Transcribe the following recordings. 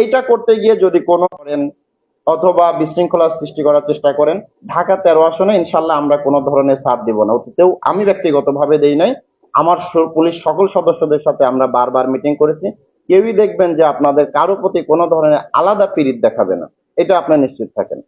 এইটা করতে গিয়ে যদি কোনো করেন অথবা বিশৃঙ্খলা সৃষ্টি করার চেষ্টা করেন, ঢাকা তেরো আসনে ইনশাল্লাহ আমরা কোনো ধরনের ছাড় দিব না। অতীতেও আমি ব্যক্তিগতভাবে দেই নাই। আমার পুলিশ সকল সদস্যদের সাথে আমরা বারবার মিটিং করেছি। কেউই দেখবেন যে আপনাদের কারও প্রতি কোনো ধরনের আলাদা পিরিত দেখাবে না। এটা আপনি নিশ্চিত থাকেন।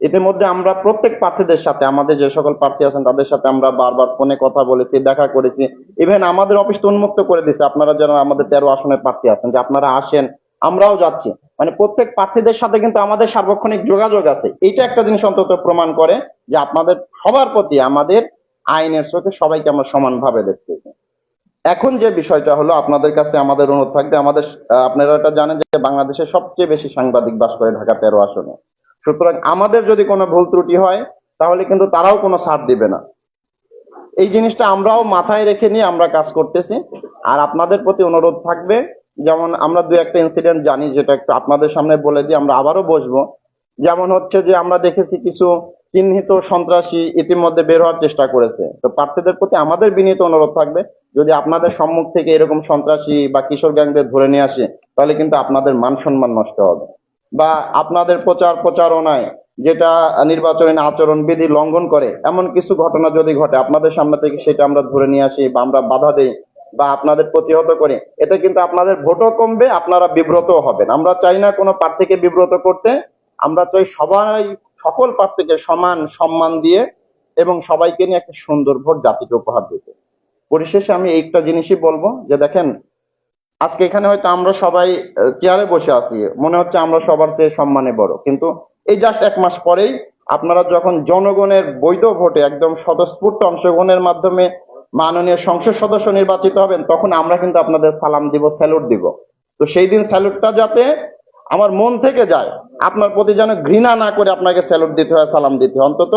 ইতিমধ্যে আমরা প্রত্যেক প্রার্থীদের সাথে, আমাদের যে সকল প্রার্থী আছেন, তাদের সাথে আমরা বারবার ফোনে কথা বলেছি, দেখা করেছি। ইভেন আমাদের অফিসটা উন্মুক্ত করে দিয়েছে আপনারা যারা আমাদের তেরো আসনের প্রার্থী আছেন, যে আপনারা আসেন আমরাও যাচ্ছি। মানে প্রত্যেক প্রার্থীদের সাথে কিন্তু আমাদের সার্বক্ষণিক যোগাযোগ আছে। এটা একটা জিনিস অন্তত প্রমাণ করে যে আপনাদের সবার প্রতি আমাদের আইনের চোখে সবাইকে আমরা সমানভাবে দেখতেছি এখন যে বিষয়টা হলো, আপনাদের কাছে আমাদের অনুরোধ থাকবে, আমাদের আপনারা এটা জানেন যে বাংলাদেশের সবচেয়ে বেশি সাংবাদিক বাস করে ঢাকা তেরো আসনে। সুতরাং আমাদের যদি কোনো ভুল ত্রুটি হয়, তাহলে কিন্তু তারাও কোনো ছাড় দিবে না। এই জিনিসটা আমরাও মাথায় রেখে নিয়ে আমরা কাজ করতেছি। আর আপনাদের প্রতি অনুরোধ থাকবে যেমন আমরা দু একটা ইনসিডেন্ট জানি যেটা একটু আপনাদের সামনে বলে দিই, আমরা আবারও বসবো। যেমন হচ্ছে যে আমরা দেখেছি কিছু চিহ্নিত সন্ত্রাসী ইতিমধ্যে বের হওয়ার চেষ্টা করেছে। তো প্রার্থীদের প্রতি আমাদের বিনীত অনুরোধ থাকবে, যদি আপনাদের সম্মুখ থেকে এরকম সন্ত্রাসী বা কিশোর গ্যাংদের ধরে নিয়ে আসে, তাহলে কিন্তু আপনাদের মান সম্মান নষ্ট হবে। বা আপনাদের প্রচার প্রচারণায় যেটা নির্বাচনী আচরণ বিধি লঙ্ঘন করে, এমন কিছু ঘটনা যদি ঘটে, আপনাদের সামনে থেকে সেটা আমরা ধরে নিয়ে আসি বা আমরা বাধা দেই বা আপনাদের প্রতিহত করি, এতে কিন্তু আপনাদের ভোটও কমবে, আপনারা বিব্রত হবেন। আমরা চাই না কোনো প্রার্থীকে বিব্রত করতে, আমরা চাই সবাই, সকল প্রার্থীকে সমান সম্মান দিয়ে এবং সবাইকে নিয়ে একটা সুন্দর ভোট জাতিকে উপহার দিতে। পরিশেষে আমি একটা জিনিসই বলব, যে দেখেন, আজকে এখানে হয়তো আমরা সবাই চেয়ারে বসে আছি, মনে হচ্ছে আমরা সবার চেয়ে সম্মানে বড়। কিন্তু এই জাস্ট এক মাস পরেই আপনারা যখন জনগণের বৈধ ভোটে একদম স্বতঃস্ফূর্ত অংশগ্রহণের মাধ্যমে মাননীয় সংসদ সদস্য নির্বাচিত হবেন, তখন আমরা কিন্তু আপনাদের সালাম দিব, স্যালুট দিব। তো সেই দিন স্যালুটটা যাতে আমার মন থেকে যায়, আপনার প্রতি যেন ঘৃণা না করে আপনাকে স্যালুট দিতে হয়, সালাম দিতে হয়। অন্তত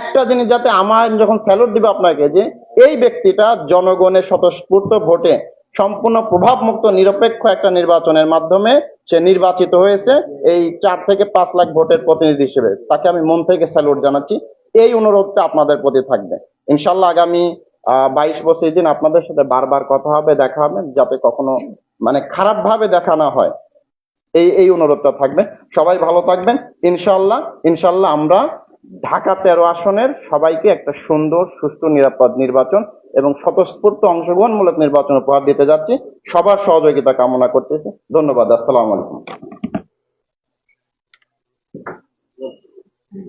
একটা জিনিস যাতে আমার যখন স্যালুট দিবে আপনাকে যে, এই ব্যক্তিটা জনগণের স্বতঃস্ফূর্ত ভোটে সম্পূর্ণ প্রভাবমুক্ত, নিরপেক্ষ একটা নির্বাচনের মাধ্যমে সে নির্বাচিত হয়েছে, এই চার থেকে পাঁচ লাখ ভোটের প্রতিনিধি হিসেবে। তাকে আমি মন থেকে স্যালুট জানাচ্ছি। এই অনুরোধটা আপনাদের প্রতি থাকবে। ইনশাল্লাহ আগামী বাইশ বছর দিন আপনাদের সাথে বারবার কথা হবে, দেখা হবে, যাতে কখনো মানে খারাপ ভাবে দেখা না হয়। এই এই অনুরোধটা থাকবে। সবাই ভালো থাকবেন। ইনশাল্লাহ ইনশাল্লাহ আমরা ঢাকা তেরো আসনের সবাইকে একটা সুন্দর, সুষ্ঠু, নিরাপদ নির্বাচন এবং স্বতঃস্ফূর্ত অংশগ্রহণমূলক নির্বাচন উপহার দিতে যাচ্ছি। সবার সহযোগিতা কামনা করতেছি। ধন্যবাদ। আসসালাম আলাইকুম।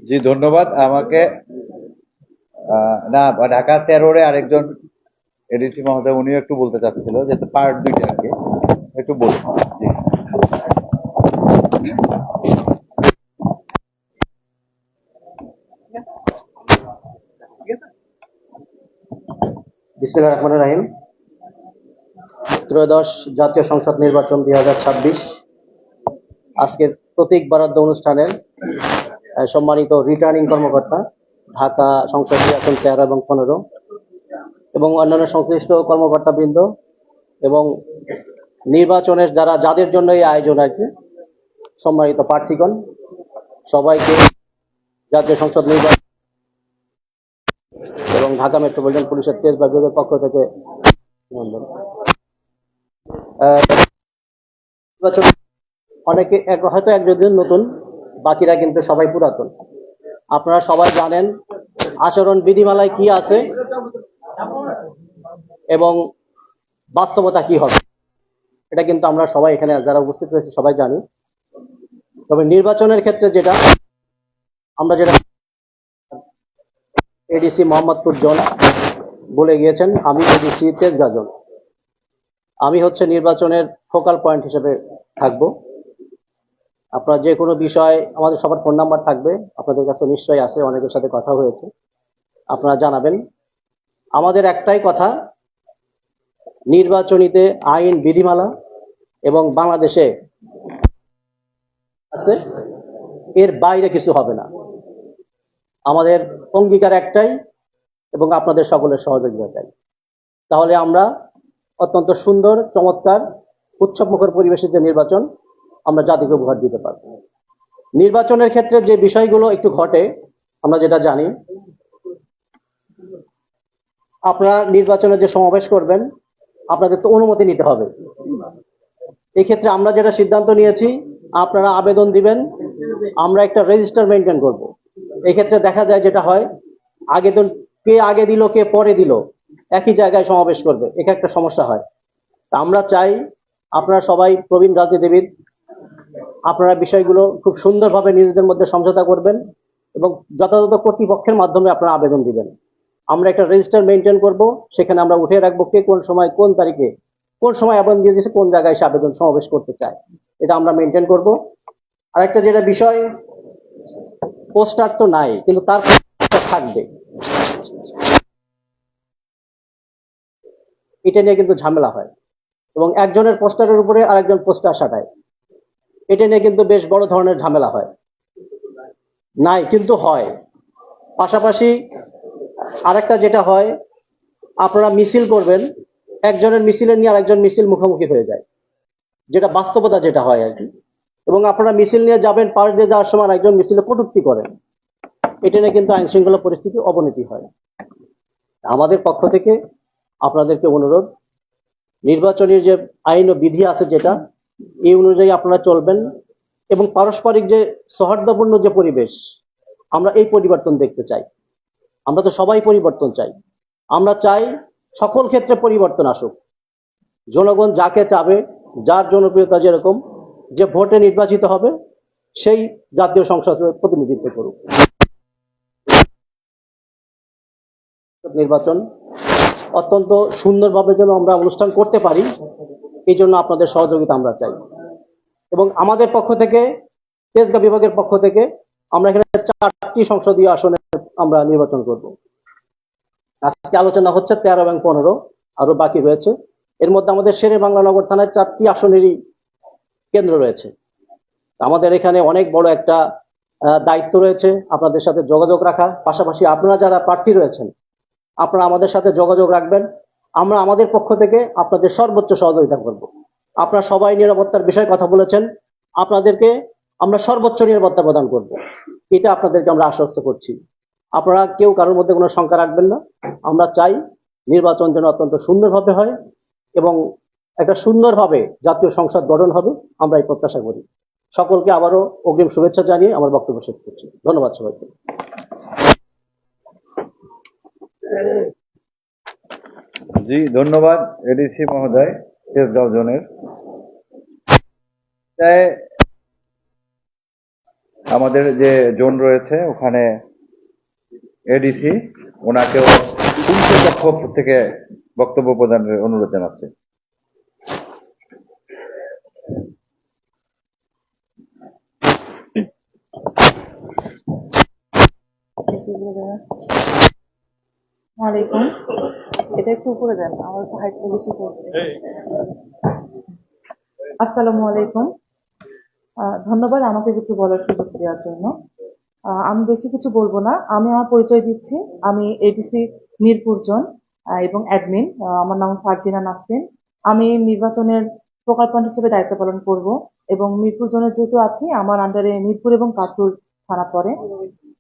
জি, ধন্যবাদ। আমাকে না ঢাকা তেরোরে আরেকজন এডিসি মহোদয়, উনিও একটু বলতে চাচ্ছিল যে পার্ট দুইটা কি একটু বলুন জি। বিসমিল্লাহ রহমান রাহিম ত্রয়োদশ জাতীয় সংসদ নির্বাচন দুই হাজার ছাব্বিশ আজকের প্রতীক বরাদ্দ অনুষ্ঠানের সম্মানিত রিটার্নিং কর্মকর্তা ঢাকা সংসদীয় আসন তেরো এবং পনেরো এবং অন্যান্য সংশ্লিষ্ট কর্মকর্তাবৃন্দ এবং নির্বাচনের যারা, যাদের জন্য এই আয়োজন কি, সম্মানিত প্রার্থীগণ, সবাইকে জাতীয় সংসদ নির্বাচন এবং ঢাকা মেট্রোপলিটন পুলিশের তেজ বিভাগের পক্ষ থেকে অভিনন্দন। নির্বাচন অনেকে হয়তো একজন নতুন, বাকিরা কিন্তু সবাই পুরাতন। আপনারা সবাই জানেন আচরণ বিধিমালায় কি আছে এবং বাস্তবতা কি হবে। এটা কিন্তু আমরা সবাই এখানে, যারা উপস্থিত রয়েছে, সবাই জানি। তবে নির্বাচনের ক্ষেত্রে যেটা, আমরা যেটা এডিসি মোহাম্মদপুর জন বলে গিয়েছেন, আমি এডিসি তেজ গাজন আমি হচ্ছে নির্বাচনের ফোকাল পয়েন্ট হিসেবে থাকব। আপনার যে কোনো বিষয়, আমাদের সবার ফোন নাম্বার থাকবে। আপনাদের কাছে নিশ্চয়ই আছে অনেকের সাথে কথা হয়েছে। আপনারা জানাবেন। আমাদের একটাই কথা, নির্বাচনীতে আইন বিধিমালা এবং বাংলাদেশে আছে, এর বাইরে কিছু হবে না। আমাদের অঙ্গীকার একটাই এবং আপনাদের সকলের সহযোগিতা চাই। তাহলে আমরা অত্যন্ত সুন্দর, চমৎকার, উৎসবমুখর পরিবেশের যে নির্বাচন আমরা জাতিকে উপহার দিতে পারব। নির্বাচনের ক্ষেত্রে যে বিষয়গুলো একটু ঘটে, আমরা যেটা জানি, আপনারা নির্বাচনে যে সমাবেশ করবেন, আপনাদের তো অনুমতি নিতে হবে। এই ক্ষেত্রে আমরা যেটা সিদ্ধান্ত নিয়েছি, আপনারা আবেদন দিবেন, আমরা একটা রেজিস্টার মেনটেন করব। এক্ষেত্রে দেখা যায় যেটা হয়, আগে তো কে আগে দিল, কে পরে দিল, একই জায়গায় সমাবেশ করবে। এটা একটা সমস্যা হয়। আমরা চাই, আপনারা সবাই প্রবীণ রাজনীতিবিদ আপনারা বিষয়গুলো খুব সুন্দরভাবে নিজেদের মধ্যে সমঝোতা করবেন এবং যথাযথ কর্তৃপক্ষের মাধ্যমে আপনারা আবেদন দিবেন। আমরা একটা রেজিস্টার মেনটেন করব, সেখানে আমরা উঠে রাখব কে কোন সময় কোন তারিখে, কোন সময় আবেদন দিয়ে দিয়েছে, কোন জায়গায় সে আবেদন সমাবেশ করতে চায়। এটা আমরা মেনটেন করব। আরেকটা যেটা বিষয়, পোস্টার তো নাই, কিন্তু তার থাকবে। এটা নিয়ে কিন্তু ঝামেলা হয়। এবং একজনের পোস্টারের উপরে আরেকজন পোস্টার সাটায় এটা নিয়ে কিন্তু বেশ বড় ধরনের ঝামেলা হয়। নাই, কিন্তু হয়। পাশাপাশি আরেকটা যেটা হয়, আপনারা মিছিল করবেন, একজনের মিছিলে নিয়ে আরেকজন মিছিল মুখোমুখি হয়ে যায়। যেটা বাস্তবতা যেটা হয় আর কি। এবং আপনারা মিছিল নিয়ে যাবেন পাশ দিয়ে যাওয়ার সময় একজন মিছিলে কটূক্তি করেন। এটা নিয়ে কিন্তু আইন শৃঙ্খলা পরিস্থিতি অবনতি হয়। আমাদের পক্ষ থেকে আপনাদেরকে অনুরোধ, নির্বাচনের যে আইন ও বিধি আছে যেটা এই অনুযায়ী আপনারা চলবেন এবং পারস্পরিক যে সৌহার্দ্যপূর্ণ যে পরিবেশ, আমরা এই পরিবর্তন দেখতে চাই। আমরা তো সবাই পরিবর্তন চাই। আমরা চাই সকল ক্ষেত্রে পরিবর্তন আসুক। জনগণ যাকে চাবে, যার জনপ্রিয়তা যেরকম, যে ভোটে নির্বাচিত হবে, সেই জাতীয় সংসদে প্রতিনিধিত্ব করুক। নির্বাচন অত্যন্ত সুন্দরভাবে যেন আমরা অনুষ্ঠান করতে পারি। এই জন্য আপনাদের সহযোগিতা আমরা চাই। এবং আমাদের পক্ষ থেকে তেজগাঁ বিভাগের পক্ষ থেকে আমরা এখানে চারটি সংসদীয় আসনে আমরা নির্বাচন করব। আজকে আলোচনা হচ্ছে তেরো এবং পনেরো, আরও বাকি রয়েছে। এর মধ্যে আমাদের শেরে বাংলা নগর থানায় চারটি আসনেরই কেন্দ্র রয়েছে। আমাদের এখানে অনেক বড় একটা দায়িত্ব রয়েছে। আপনাদের সাথে যোগাযোগ রাখা। পাশাপাশি আপনারা যারা প্রার্থী রয়েছেন, আপনারা আমাদের সাথে যোগাযোগ রাখবেন। আমরা আমাদের পক্ষ থেকে আপনাদের সর্বোচ্চ সহযোগিতা করব। আপনারা সবাই নিরাপত্তার বিষয়ে কথা বলেছেন। আপনাদেরকে আমরা সর্বোচ্চ নিরাপত্তা প্রদান করব। এটা আপনাদেরকে আমরা আশ্বস্ত করছি। আপনারা কেউ কারোর মধ্যে কোনো শঙ্কা রাখবেন না। আমরা চাই নির্বাচন যেন অত্যন্ত সুন্দরভাবে হয় এবং একটা সুন্দরভাবে জাতীয় সংসদ গঠন হবে। আমরা এই প্রত্যাশা করি। সকলকে আবারও অগ্রিম শুভেচ্ছা জানিয়ে আমার বক্তব্য শেষ করছি। ধন্যবাদ সবাইকে। জি, ধন্যবাদ, এডিসি মহোদয়, তেজগাঁও জোনের। আমাদের যে জোন রয়েছে, ওখানে এডিসি ওনাকেও পক্ষ থেকে বক্তব্য প্রদানের অনুরোধ জানাচ্ছে। ওয়ালাইকুম। এটা একটু উপরে দেন আমার একটু হাইটটা বেশি পড়ছে। আসসালামু আলাইকুম। ধন্যবাদ আমাকে কিছু বলার সুযোগ দেওয়ার জন্য। আমি বেশি কিছু বলব না। আমি আমার পরিচয় দিচ্ছি। আমি এডিসি মিরপুর জোন আহ, এবং অ্যাডমিন আমার নাম ফারজিনা নাসরিন। আমি নির্বাচনের প্রকল্পন হিসেবে দায়িত্ব পালন করব এবং মিরপুর জোনের যেহেতু আছি আমার আন্ডারে মিরপুর এবং কাটুর থানা পড়ে।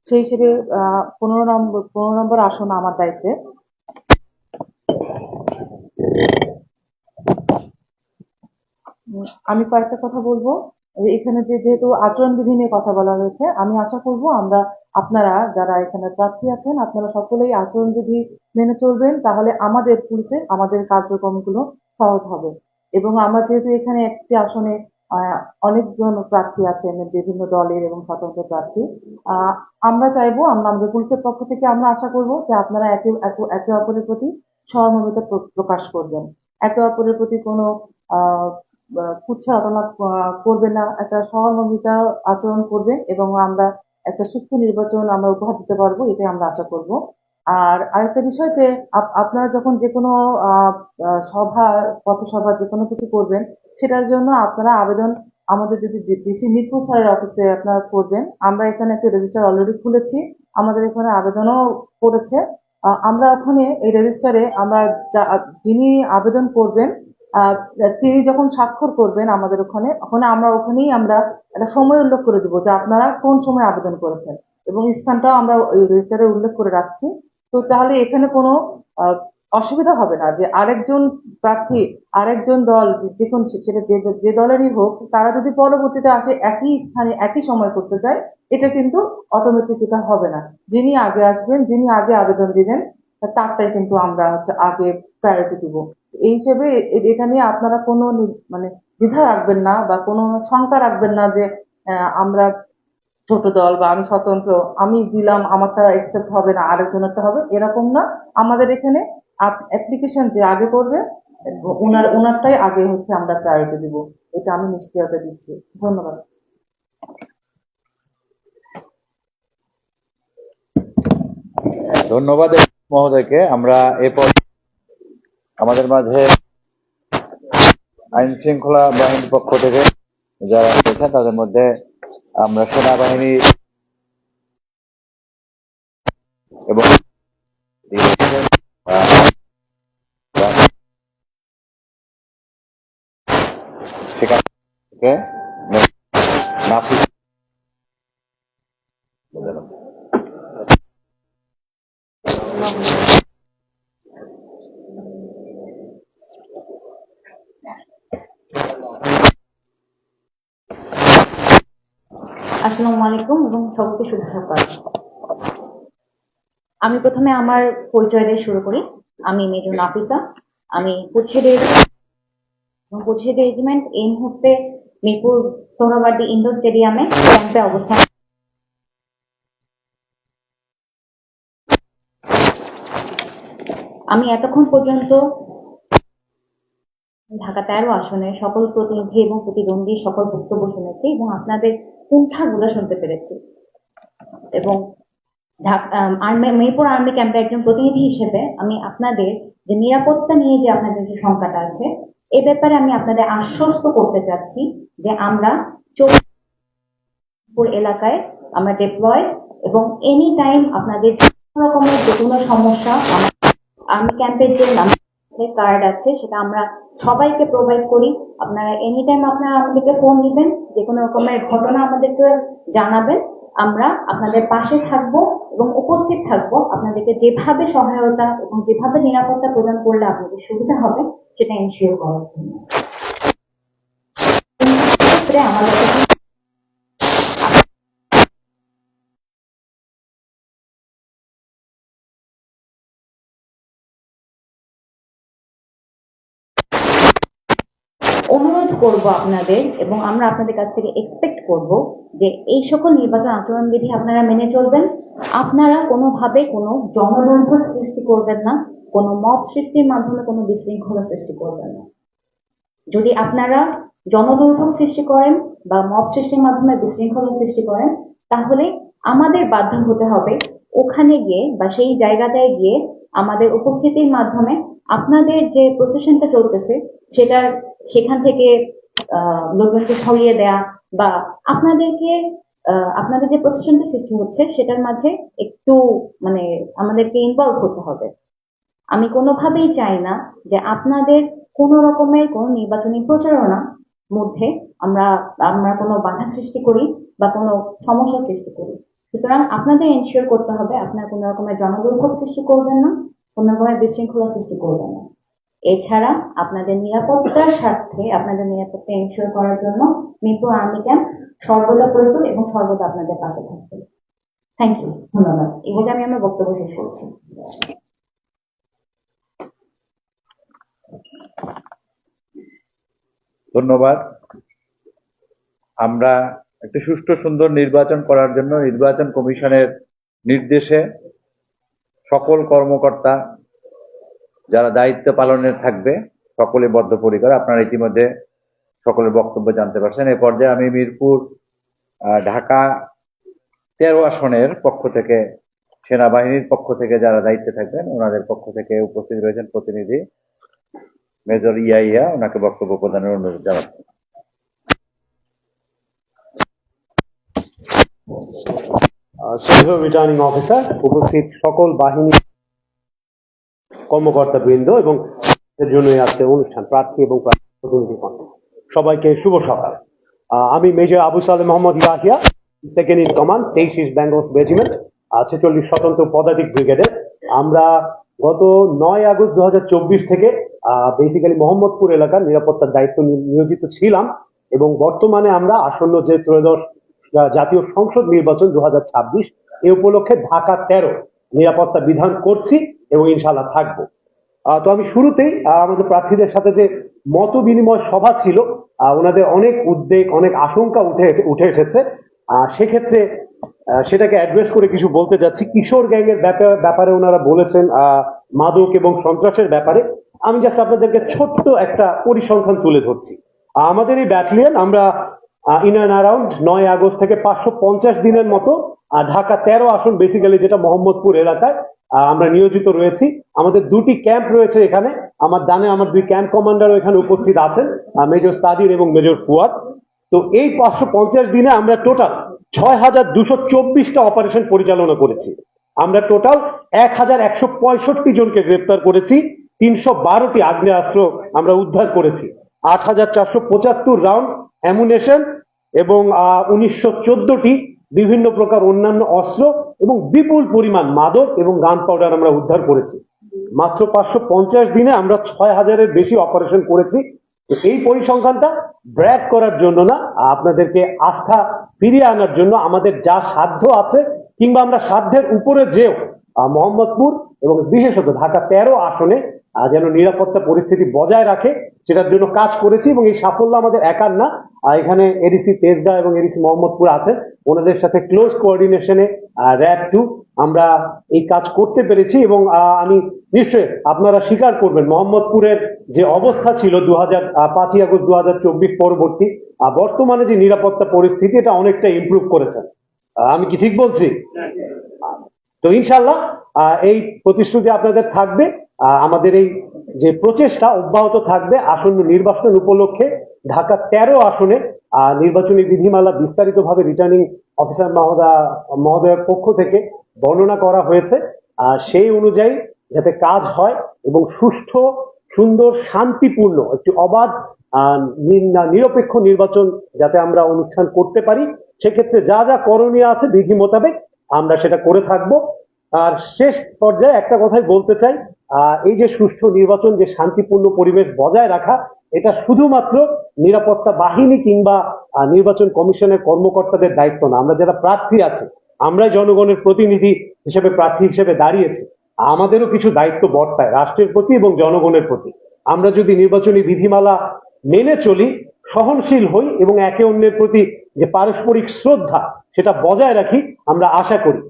সেই হিসেবে পনেরো নম্বর পনেরো নম্বর আসন আমার দায়িত্বে। আমি কয়েকটা কথা বলব। এখানে যে যেহেতু আচরণবিধি নিয়ে কথা বলা হয়েছে, আমি আশা করব আমরা, আপনারা যারা এখানে প্রার্থী আছেন, আপনারা সকলেই আচরণবিধি মেনে চলবেন, তাহলে আমাদের পুলিশের আমাদের কার্যক্রমগুলো সহজ হবে। এবং আমরা যেহেতু এখানে একটি আসনে অনেকজন প্রার্থী আছেন বিভিন্ন দলের এবং স্বতন্ত্র প্রার্থী। আমরা চাইব আমরা আমাদের পুলিশের পক্ষ থেকে আমরা আশা করব যে আপনারা একে একে- অপরের প্রতি সহমর্মিতা প্রকাশ করবেন। একে অপরের প্রতি কোনো আহ, আহ, করবে না। একটা সহমর্মিতা আচরণ করবেন এবং আমরা একটা সুস্থ নির্বাচন আমরা উপহার দিতে পারব এটাই আমরা আশা করব। আর আরেকটা বিষয় যে আপ- আপনারা যখন যে কোনো সভা পথসভা যে কোনো কিছু করবেন সেটার জন্য আপনারা আবেদন আমাদের যদি ডিসি মিরপুর স্যারের অফিসে আপনারা করবেন, আমরা এখানে একটা রেজিস্টার অলরেডি খুলেছি, আমাদের এখানে আবেদনও করেছে। আমরা ওখানে এই রেজিস্টারে আমরা যিনি আবেদন করবেন তিনি যখন স্বাক্ষর করবেন আমাদের ওখানে ওখানে আমরা ওখানেই আমরা একটা সময় উল্লেখ করে দেবো যে আপনারা কোন সময় আবেদন করেছেন এবং স্থানটাও আমরা ওই রেজিস্টারে উল্লেখ করে রাখছি। তো তাহলে এখানে কোনো অসুবিধা হবে না যে আরেকজন প্রার্থী, আরেকজন দল যে সেটা যে দলেরই হোক, তারা যদি পরবর্তীতে আসে একই স্থানে, একই সময় করতে চায়, এটা কিন্তু অটোমেটিক এটা হবে না। যিনি আগে আসবেন, যিনি আগে আবেদন দিবেন তারটাই কিন্তু আমরা হচ্ছে আগে প্রায়োরিটি দিব। এই হিসেবে এটা নিয়ে আপনারা কোনো মানে দ্বিধা রাখবেন না বা কোনো শঙ্কা রাখবেন না যে আমরা ছোট দল বা আমি স্বতন্ত্র, আমি দিলাম, আমারটা একসেপ্ট হবে না, আরেকজনেরটা হবে, এরকম না। আমাদের এখানে অ্যাপ্লিকেশন যে আগে করবে, ওনার, ওনারটাই আগে হচ্ছে আমরা প্রায়োরিটি দিব। এটা আমি নিশ্চয়তা দিচ্ছি। ধন্যবাদ। ধন্যবাদ মহোদয়কে। আমরা এরপর আমাদের মাঝে আইন শৃঙ্খলা বাহিনীর পক্ষ থেকে যারা এসেছেন, তাদের মধ্যে আমরা সেনাবাহিনী এবং আহ, সেখান থেকে নাফিস। আসসালামু আলাইকুম এবং সকলকে শুভ সকাল আমি প্রথমে আমার পরিচয় দিয়ে শুরু করি। আমি মেজর নাফিসা। আমি কুচিদের কুচিদের রেজিমেন্ট এই মুহূর্তে মিরপুর সোহরাবাদী ইন্ডোর স্টেডিয়ামে ক্যাম্পে অবস্থান। আমি এতক্ষণ পর্যন্ত ঢাকা তেরো আসনে সকল প্রতিনিধি এবং প্রতিদ্বন্দ্বী সকল বক্তব্য শুনেছি এবং আপনাদের কুণ্ঠাগুলো শুনতে পেরেছি। এবং মিরপুর আর্মি ক্যাম্পের একজন প্রতিনিধি হিসেবে আমি আপনাদের যে নিরাপত্তা নিয়ে যে আপনাদের যে শঙ্কাটা আছে এ ব্যাপারে আমি আপনাদের আশ্বস্ত করতে চাচ্ছি যে আমরা চব্বিশ এলাকায় আমরা ডেপ্লয় এবং এনি টাইম আপনাদের রকমের যে কোনো সমস্যা আর্মি ক্যাম্পের যে কার্ড আছে, সেটা আমরা সবাইকে প্রোভাইড করি। আপনারা এনি টাইম আপনারা আমাদেরকে ফোন দিবেন যে কোনো রকমের ঘটনা আমাদেরকে জানাবেন, আমরা আপনাদের পাশে থাকব। এবং উপস্থিত থাকব। আপনাদেরকে যেভাবে সহায়তা এবং যেভাবে নিরাপত্তা প্রদান করলে আপনাদের সুবিধা হবে, সেটা এনশিওর করার জন্য। আমাদের অনুরোধ করব আপনাদের এবং আমরা আপনাদের কাছ থেকে এক্সপেক্ট করব যে এই সকল নির্বাচন আচরণবিধি আপনারা মেনে চলবেন। আপনারা কোনোভাবে কোনো জনদৈর্ঘ্য সৃষ্টি করবেন না, কোনো মব সৃষ্টির মাধ্যমে কোনো বিশৃঙ্খলা সৃষ্টি করবেন না। যদি আপনারা জনদৈর্ঘ্য সৃষ্টি করেন বা মব সৃষ্টির মাধ্যমে বিশৃঙ্খলা সৃষ্টি করেন, তাহলে আমাদের বাধ্য হতে হবে ওখানে গিয়ে বা সেই জায়গাটায় গিয়ে আমাদের উপস্থিতির মাধ্যমে আপনাদের যে প্রসেশনটা চলতেছে, সেটার সেখান থেকে লোকজনকে সরিয়ে দেয়া বা আপনাদেরকে আপনাদের যে প্রসেশনটা সৃষ্টি হচ্ছে, সেটার মাঝে একটু মানে আমাদেরকে ইনভলভ হতে হবে। আমি কোনোভাবেই চাই না যে আপনাদের কোনো রকমের কোনো নির্বাচনী প্রচারণা মধ্যে আমরা আমরা কোনো বাধা সৃষ্টি করি বা কোনো সমস্যা সৃষ্টি করি। সুতরাং আপনাদের এনশিওর করতে হবে, আপনার কোনো রকমের জনদুর্ভোগ সৃষ্টি করবেন না। কোনো বিশৃঙ্খলা সৃষ্টি করবেন না। এছাড়া আপনাদের নিরাপত্তার স্বার্থে আপনাদের নিরাপত্তা এনশিওর করার জন্য মিরপুর আর্মি ক্যাম্প সর্বদা প্রস্তুত এবং সর্বদা আপনাদের পাশে থাকবে। থ্যাংক ইউ ধন্যবাদ। এই বলে আমি আমার বক্তব্য শেষ করছি। ধন্যবাদ। আমরা একটা সুষ্ঠু সুন্দর নির্বাচন করার জন্য নির্বাচন কমিশনের নির্দেশে সকল কর্মকর্তা যারা দায়িত্ব পালনে থাকবে, সকলে বদ্ধপরিকর। আপনারা ইতিমধ্যে সকলের বক্তব্য জানতে পারছেন। এ পর্যায়ে আমি মিরপুর ঢাকা তেরো আসনের পক্ষ থেকে, সেনাবাহিনীর পক্ষ থেকে যারা দায়িত্বে থাকবেন, ওনাদের পক্ষ থেকে উপস্থিত রয়েছেন প্রতিনিধি মেজর ইয়াইয়া ওনাকে বক্তব্য প্রদানের অনুরোধ জানাচ্ছি। শ্রদ্ধেয় রিটার্নিং অফিসার উপস্থিত সকল বাহিনী কর্মকর্তা বৃন্দ এবং জন্য আজকে অনুষ্ঠান। প্রার্থী এবং সবাইকে শুভ সকাল। আমি major Abu Saleh Mohammad Yahya second in command তেইশ ইস্ট বেঙ্গল রেজিমেন্ট ছেচল্লিশ স্বতন্ত্র পদাতিক ব্রিগেডের আমরা গত নয় আগস্ট দু হাজার চব্বিশ থেকে বেসিক্যালি মোহাম্মদপুর এলাকার নিরাপত্তার দায়িত্ব নিয়োজিত ছিলাম এবং বর্তমানে আমরা আসন্ন যে ত্রয়োদশ জাতীয় সংসদ নির্বাচন দুই হাজার ছাব্বিশ, এ উপলক্ষে ঢাকা তেরো নিরাপত্তা বিধান করছি এবং ইনশাল্লাহ থাকব। তো আমি শুরুতেই আমাদের প্রার্থীদের সাথে যে মত বিনিময় সভা ছিল ওনাদের অনেক উদ্বেগ, অনেক আশঙ্কা উঠে উঠে এসেছে। সেক্ষেত্রে সেটাকে অ্যাড্রেস করে কিছু বলতে যাচ্ছি। কিশোর গ্যাংয়ের ব্যাপারে ব্যাপারে ওনারা বলেছেন মাদক এবং সন্ত্রাসের ব্যাপারে। আমি জাস্ট আপনাদেরকে ছোট্ট একটা পরিসংখ্যান তুলে ধরছি। আমাদের এই ব্যাটালিয়ন, আমরা ইন অ্যান্ড অ্যারাউন্ড নয় আগস্ট থেকে পাঁচশো পঞ্চাশ দিনের মতো ঢাকা তেরো আসন বেসিক্যালি যেটা মোহাম্মদপুর এলাকায় আমরা নিয়োজিত রয়েছি। আমাদের দুটি ক্যাম্প রয়েছে এখানে। আমার ডানে আমার দুই ক্যাম্প কমান্ডারও এখানে উপস্থিত আছেন মেজর সাদির এবং মেজর ফুয়াদ। তো এই পাঁচশো পঞ্চাশ দিনে আমরা টোটাল ছয় হাজার দুশো চব্বিশটা অপারেশন পরিচালনা করেছি। আমরা টোটাল এক হাজার একশো পঁয়ষট্টি জনকে গ্রেপ্তার করেছি, তিনশো বারোটি আগ্নেয়াস্ত্র আমরা উদ্ধার করেছি। আট হাজার চারশো পঁচাত্তর রাউন্ড অ্যামুনেশন এবং উনিশশো চোদ্দটি বিভিন্ন প্রকার অন্যান্য অস্ত্র এবং বিপুল পরিমাণ মাদক এবং গান পাউডার আমরা উদ্ধার করেছি। মাত্র পাঁচশো পঞ্চাশ দিনে আমরা ছয় হাজারের বেশি অপারেশন করেছি। এই পরিসংখ্যানটা ব্র্যাক করার জন্য না, আপনাদেরকে আস্থা ফিরিয়ে আনার জন্য আমাদের যা সাধ্য আছে, কিংবা আমরা সাধ্যের উপরে যেও মোহাম্মদপুর এবং বিশেষত ঢাকা তেরো আসনে যেন নিরাপত্তা পরিস্থিতি বজায় রাখে সেটার জন্য কাজ করেছি এবং এই সাফল্য আমাদের একার না। আর এখানে এডিসি তেজগাঁ এবং এডিসি মোহাম্মদপুর আছেন ওনাদের সাথে ক্লোজ কোঅর্ডিনেশনে র্যাব টু আমরা এই কাজ করতে পেরেছি এবং আমি নিশ্চয়ই আপনারা স্বীকার করবেন মোহাম্মদপুরের যে অবস্থা ছিল দু হাজার পাঁচই আগস্ট দু হাজার চব্বিশ পরবর্তী আহ, বর্তমানে যে নিরাপত্তা পরিস্থিতি এটা অনেকটা ইমপ্রুভ করেছেন আমি কি ঠিক বলছি? তো ইনশাল্লাহ এই প্রতিশ্রুতি আপনাদের থাকবে। আমাদের এই যে প্রচেষ্টা অব্যাহত থাকবে আসন্ন নির্বাচন উপলক্ষে ঢাকা তেরো আসনে নির্বাচনী বিধিমালা বিস্তারিতভাবে রিটার্নিং অফিসার মহোদয়, মহোদয়ের পক্ষ থেকে বর্ণনা করা হয়েছে। সেই অনুযায়ী যাতে কাজ হয় এবং সুষ্ঠু, সুন্দর, শান্তিপূর্ণ একটি অবাধ নিরপেক্ষ নির্বাচন যাতে আমরা অনুষ্ঠান করতে পারি, সেক্ষেত্রে যা যা করণীয় আছে বিধি মোতাবেক আমরা সেটা করে থাকব। আর শেষ পর্যায়ে একটা কথাই বলতে চাই এই যে সুষ্ঠু নির্বাচন, যে শান্তিপূর্ণ পরিবেশ বজায় রাখা, এটা শুধুমাত্র নিরাপত্তা বাহিনী কিংবা নির্বাচন কমিশনের কর্মকর্তাদের দায়িত্ব না, আমরা যারা প্রার্থী আছে আমরা জনগণের প্রতিনিধি হিসেবে, প্রার্থী হিসেবে দাঁড়িয়েছি, আমাদেরও কিছু দায়িত্ব বর্তায়, রাষ্ট্রের প্রতি এবং জনগণের প্রতি। আমরা যদি নির্বাচনী বিধিমালা মেনে চলি, সহনশীল হই এবং একে অন্যের প্রতি যে পারস্পরিক শ্রদ্ধা, সেটা বজায় রাখি, আমরা আশা করি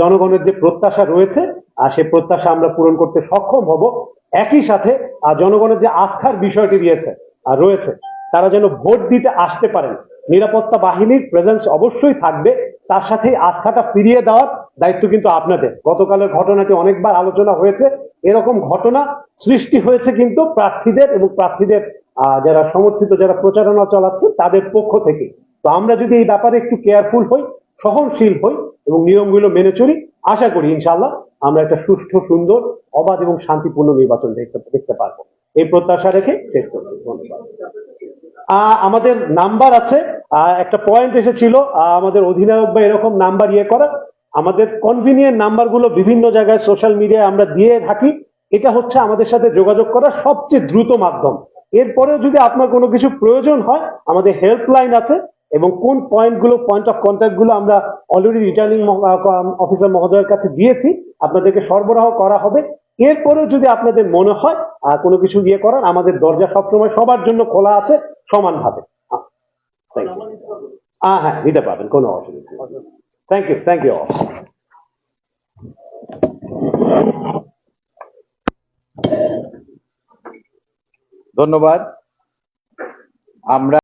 জনগণের যে প্রত্যাশা রয়েছে, আর সে প্রত্যাশা আমরা পূরণ করতে সক্ষম হব, একই সাথে জনগণের যে আস্থার বিষয়টি রয়েছে, আর রয়েছে, তারা যেন ভোট দিতে আসতে পারেন। নিরাপত্তা বাহিনীর প্রেজেন্স অবশ্যই থাকবে, তার সাথে আস্থাটা ফিরিয়ে দেওয়ার দায়িত্ব কিন্তু আপনাদের। গতকালের ঘটনাটি অনেকবার আলোচনা হয়েছে, এরকম ঘটনা সৃষ্টি হয়েছে কিন্তু প্রার্থীদের এবং প্রার্থীদের যারা সমর্থিত, যারা প্রচারণা চালাচ্ছে, তাদের পক্ষ থেকে। তো আমরা যদি এই ব্যাপারে একটু কেয়ারফুল হই, সহনশীল হই এবং নিয়মগুলো মেনে চলি। আশা করি ইনশাল্লাহ আমরা একটা সুষ্ঠু, সুন্দর, অবাধ এবং শান্তিপূর্ণ নির্বাচন দেখতে দেখতে পারব। এই প্রত্যাশা রেখে শেষ করছি। ধন্যবাদ। আমাদের নাম্বার আছে। একটা পয়েন্ট এসেছিল। আমাদের অধিনায়ক বা এরকম নাম্বার ইয়ে করা। আমাদের কনভিনিয়েন্ট নাম্বারগুলো বিভিন্ন জায়গায় সোশ্যাল মিডিয়ায় আমরা দিয়ে থাকি। এটা হচ্ছে আমাদের সাথে যোগাযোগ করার সবচেয়ে দ্রুত মাধ্যম। এরপরেও যদি আপনার কোনো কিছু প্রয়োজন হয়, আমাদের হেল্পলাইন আছে। এবং কোন পয়েন্টগুলো পয়েন্ট অফ কন্ট্যাক্টগুলো আমরা অলরেডি রিটার্নিং অফিসার মহোদয়ের কাছে দিয়েছি আপনাদেরকে সরবরাহ করা হবে। এরপরেও যদি আপনাদের মনে হয় আর কোনো কিছু ইয়ে করার আমাদের দরজা সবসময় সবার জন্য খোলা আছে সমানভাবে. আহ, হ্যাঁ দিতে পারবেন কোনো অসুবিধা থ্যাংক ইউ থ্যাংক ইউ ধন্যবাদ। আমরা